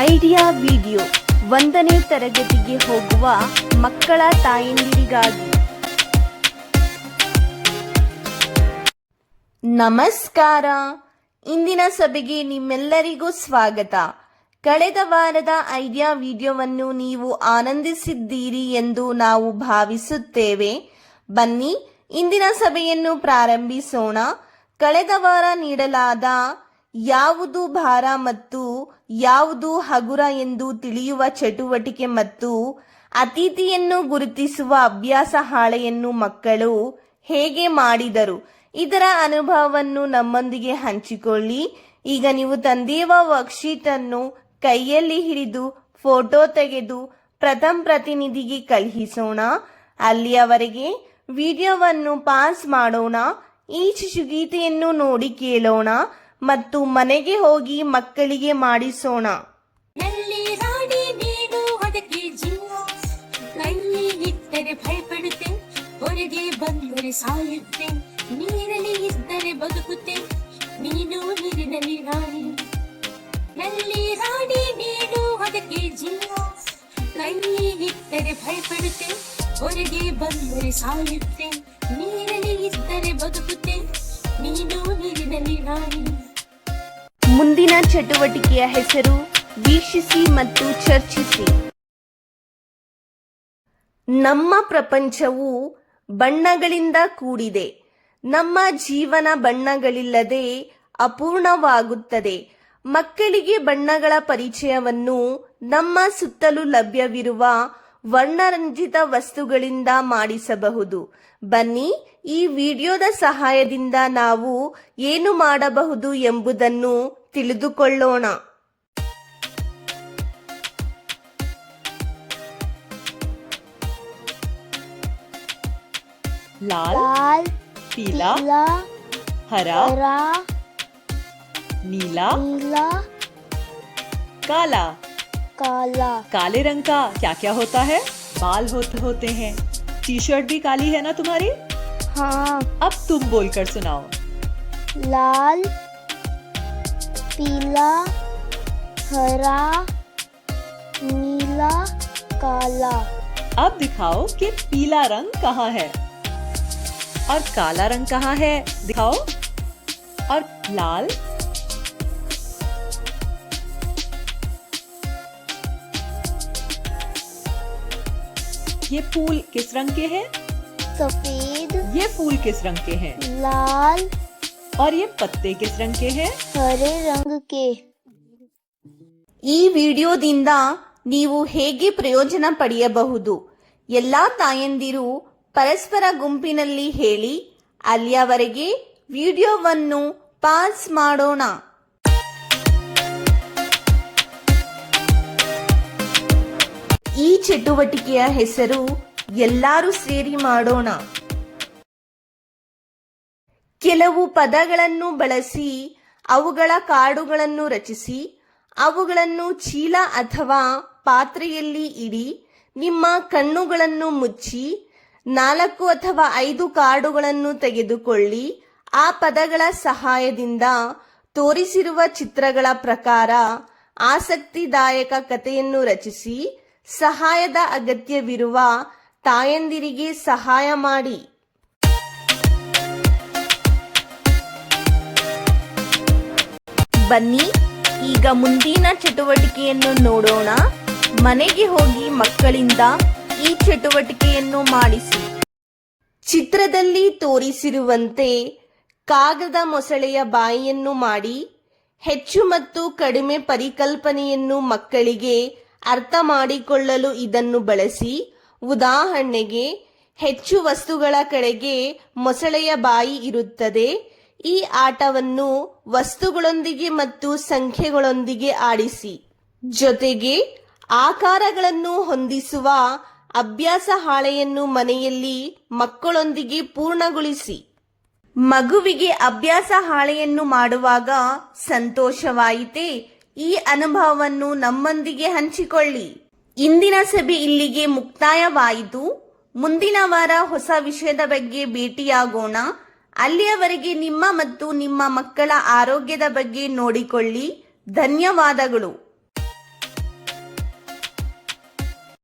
Idea video ಒಂದನೇ ತರಗತಿಗೆ ಹೋಗುವ ಮಕ್ಕಳ ತಾಯಂದಿರಿಗಾಗಿ. ನಮಸ್ಕಾರ. ಇಂದಿನ ಸಭೆಗೆ ನಿಮ್ಮೆಲ್ಲರಿಗೂ ಸ್ವಾಗತ. ಕಳೆದ ವಾರದ ಐಡಿಯಾ ವಿಡಿಯೋವನ್ನು ನೀವು ಆನಂದಿಸಿದ್ದೀರಿ ಎಂದು ನಾವು ಭಾವಿಸುತ್ತೇವೆ. ಬನ್ನಿ, ಇಂದಿನ ಸಭೆಯನ್ನು ಪ್ರಾರಂಭಿಸೋಣ. ಕಳೆದ ವಾರ ನೀಡಲಾದ ಯಾವುದು ಭಾರ ಮತ್ತು ಯಾವುದು ಹಗುರ ಎಂದು ತಿಳಿಯುವ ಚಟುವಟಿಕೆ ಮತ್ತು ಅತಿಥಿಯನ್ನು ಗುರುತಿಸುವ ಅಭ್ಯಾಸ ಹಾಳೆಯನ್ನು ಮಕ್ಕಳು ಹೇಗೆ ಮಾಡಿದರು? ಇದರ ಅನುಭವವನ್ನು ನಮ್ಮೊಂದಿಗೆ ಹಂಚಿಕೊಳ್ಳಿ. ಈಗ ನೀವು ತಂದಿರುವ ವರ್ಕ್ಶೀಟ್ ಅನ್ನು ಕೈಯಲ್ಲಿ ಹಿಡಿದು ಫೋಟೋ ತೆಗೆದು ಪ್ರಥಮ ಪ್ರತಿನಿಧಿಗೆ ಕಳುಹಿಸೋಣ. ಅಲ್ಲಿಯವರೆಗೆ ವಿಡಿಯೋವನ್ನು ಪಾಸ್ ಮಾಡೋಣ. ಈ ಶಿಶುಗೀತೆಯನ್ನು ನೋಡಿ ಕೇಳೋಣ. ಮತ್ತು ಮನೆಗೆ ಹೋಗಿ ಮಕ್ಕಳಿಗೆ ಮಾಡಿಸೋಣ. ಭಯಪಡುತ್ತೆ, ಹೊರಗೆ ಬಂದರೆ ಸಾಯುತ್ತೆ. ನೀರಲ್ಲಿ ಇದ್ದರೆ ಬದುಕುತ್ತೆ, ನೀನು ನೀರಿನಲ್ಲಿ ರಾಣಿ. ಎಲ್ಲಿ ರಾಣಿ ನೀನು ಅದಕ್ಕೆ ಜೀವ. ನಲ್ಲಿ ಇದ್ದರೆ ಭಯಪಡುತ್ತೆ, ಹೊರಗೆ ಬಂದರೆ ಸಾಯುತ್ತೆ. ನೀರಲ್ಲಿ ಇದ್ದರೆ ಬದುಕುತ್ತೆ, ನೀನು ನೀರಿನಲ್ಲಿ ರಾಣಿ. ಮುಂದಿನ ಚಟುವಟಿಕೆಯ ಹೆಸರು ವೀಕ್ಷಿಸಿ ಮತ್ತು ಚರ್ಚಿಸಿ. ನಮ್ಮ ಪ್ರಪಂಚವು ಬಣ್ಣಗಳಿಂದ ಕೂಡಿದೆ. ನಮ್ಮ ಜೀವನ ಬಣ್ಣಗಳಿಲ್ಲದೆ ಅಪೂರ್ಣವಾಗುತ್ತದೆ. ಮಕ್ಕಳಿಗೆ ಬಣ್ಣಗಳ ಪರಿಚಯವನ್ನು ನಮ್ಮ ಸುತ್ತಲೂ ಲಭ್ಯವಿರುವ ವರ್ಣರಂಜಿತ ವಸ್ತುಗಳಿಂದ ಮಾಡಿಸಬಹುದು. ಬನ್ನಿ, ಈ ವಿಡಿಯೋದ ಸಹಾಯದಿಂದ ನಾವು ಏನು ಮಾಡಬಹುದು ಎಂಬುದನ್ನು ತಿಳಿದುಕೊಳ್ಳೋಣ लाल लाल पीला पीला हरा हरा नीला नीला काला काला काले रंग का क्या क्या होता है बाल होते होते हैं टी शर्ट भी काली है ना तुम्हारी हाँ अब तुम बोलकर सुनाओ लाल पीला हरा नीला काला। अब दिखाओ कि पीला रंग कहाँ है। और काला रंग कहाँ है दिखाओ। और लाल। ये फूल किस रंग के हैं? सफ़ेद। ये फूल किस रंग के हैं? लाल। और ये पत्ते किस रंग के हैं हरे रंग के ಈ ವಿಡಿಯೋದಿಂದ ನೀವು ಹೇಗೆ ಪ್ರಯೋಜನ ಪಡೆಯಬಹುದು ಎಲ್ಲಾ ತಾಯಂದಿರು ಪರಸ್ಪರ ಗುಂಪಿನಲ್ಲಿ ಹೇಳಿ ಅಲ್ಲಿಯವರೆಗೆ ವಿಡಿಯೋವನ್ನು ಪಾಸ್ ಮಾಡೋಣ ಈ ಚಟುವಟಿಕೆಯ ಹೆಸರು ಎಲ್ಲರೂ ಸೇರಿ ಮಾಡೋಣ ಕೆಲವು ಪದಗಳನ್ನು ಬಳಸಿ ಅವುಗಳ ಕಾರ್ಡುಗಳನ್ನು ರಚಿಸಿ, ಅವುಗಳನ್ನು ಚೀಲ ಅಥವಾ ಪಾತ್ರೆಯಲ್ಲಿ ಇಡಿ, ನಿಮ್ಮ ಕಣ್ಣುಗಳನ್ನು ಮುಚ್ಚಿ, ನಾಲ್ಕು ಅಥವಾ ಐದು ಕಾರ್ಡುಗಳನ್ನು ತೆಗೆದುಕೊಳ್ಳಿ. ಆ ಪದಗಳ ಸಹಾಯದಿಂದ ತೋರಿಸಿರುವ ಚಿತ್ರಗಳ ಪ್ರಕಾರ ಆಸಕ್ತಿದಾಯಕ ಕಥೆಯನ್ನು ರಚಿಸಿ, ಸಹಾಯದ ಅಗತ್ಯವಿರುವ ತಾಯಂದಿರಿಗೆ ಸಹಾಯ ಮಾಡಿ. ಬನ್ನಿ, ಈಗ ಮುಂದಿನ ಚಟುವಟಿಕೆಯನ್ನು ನೋಡೋಣ. ಮನೆಗೆ ಹೋಗಿ ಮಕ್ಕಳಿಂದ ಈ ಚಟುವಟಿಕೆಯನ್ನು ಮಾಡಿಸಿ. ಚಿತ್ರದಲ್ಲಿ ತೋರಿಸಿರುವಂತೆ ಕಾಗದ ಮೊಸಳೆಯ ಬಾಯಿಯನ್ನು ಮಾಡಿ, ಹೆಚ್ಚು ಮತ್ತು ಕಡಿಮೆ ಪರಿಕಲ್ಪನೆಯನ್ನು ಮಕ್ಕಳಿಗೆ ಅರ್ಥ ಮಾಡಿಕೊಳ್ಳಲು ಇದನ್ನು ಬಳಸಿ, ಉದಾಹರಣೆಗೆ ಹೆಚ್ಚು ವಸ್ತುಗಳ ಕಡೆಗೆ ಮೊಸಳೆಯ ಬಾಯಿ ಇರುತ್ತದೆ. ಈ ಆಟವನ್ನು ವಸ್ತುಗಳೊಂದಿಗೆ ಮತ್ತು ಸಂಖ್ಯೆಗಳೊಂದಿಗೆ ಆಡಿಸಿ. ಜೊತೆಗೆ ಆಕಾರಗಳನ್ನು ಹೊಂದಿಸುವ ಅಭ್ಯಾಸ ಹಾಳೆಯನ್ನು ಮನೆಯಲ್ಲಿ ಮಕ್ಕಳೊಂದಿಗೆ ಪೂರ್ಣಗೊಳಿಸಿ. ಮಗುವಿಗೆ ಅಭ್ಯಾಸ ಹಾಳೆಯನ್ನು ಮಾಡುವಾಗ ಸಂತೋಷವಾಯಿತೇ, ಈ ಅನುಭವವನ್ನು ನಮ್ಮೊಂದಿಗೆ ಹಂಚಿಕೊಳ್ಳಿ. ಇಂದಿನ ಸಭೆ ಇಲ್ಲಿಗೆ ಮುಕ್ತಾಯವಾಯಿತು. ಮುಂದಿನ ವಾರ ಹೊಸ ವಿಷಯದ ಬಗ್ಗೆ ಭೇಟಿಯಾಗೋಣ. ಅಲ್ಲಿಯವರೆಗೆ ನಿಮ್ಮ ಮತ್ತು ನಿಮ್ಮ ಮಕ್ಕಳ ಆರೋಗ್ಯದ ಬಗ್ಗೆ ನೋಡಿಕೊಳ್ಳಿ. ಧನ್ಯವಾದಗಳು.